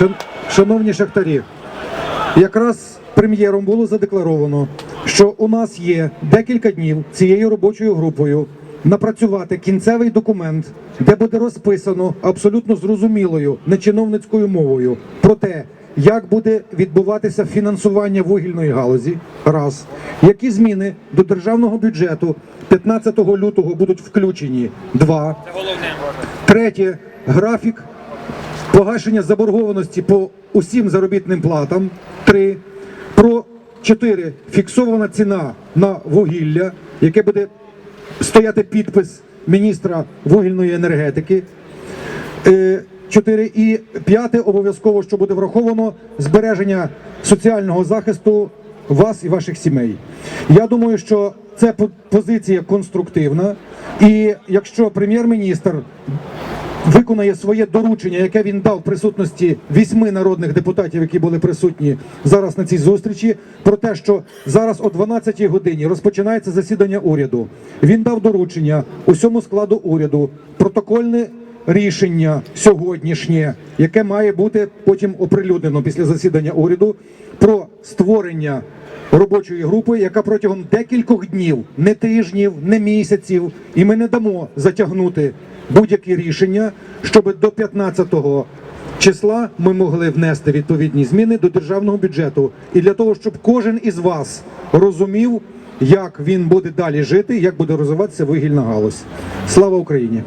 Шан- Шановні шахтарі, якраз прем'єром було задекларовано, що у нас є декілька днів цією робочою групою напрацювати кінцевий документ, де буде розписано абсолютно зрозумілою нечиновницькою мовою про те, як буде відбуватися фінансування вугільної галузі, раз, які зміни до державного бюджету 15 лютого будуть включені, два, третє, графік погашення заборгованості по усім заробітним платам. Три. Про чотири. Фіксована ціна на вугілля, яке буде стояти підпис міністра вугільної енергетики. Е, Чотири і п'яте обов'язково, що буде враховано збереження соціального захисту вас і ваших сімей. Я думаю, що це по- позиція конструктивна, і якщо прем'єр-міністр виконає своє доручення, яке він дав в присутності вісьми народних депутатів, які були присутні зараз на цій зустрічі, про те, що зараз о 12-й годині розпочинається засідання уряду. Він дав доручення усьому складу уряду, протокольне рішення сьогоднішнє, яке має бути потім оприлюднено після засідання уряду, про створення робочої групи, яка протягом декількох днів, не тижнів, не місяців, і ми не дамо затягнути будь-які рішення, щоб до 15-го числа ми могли внести відповідні зміни до державного бюджету. І для того, щоб кожен із вас розумів, як він буде далі жити, як буде розвиватися вугільна галузь. Слава Україні!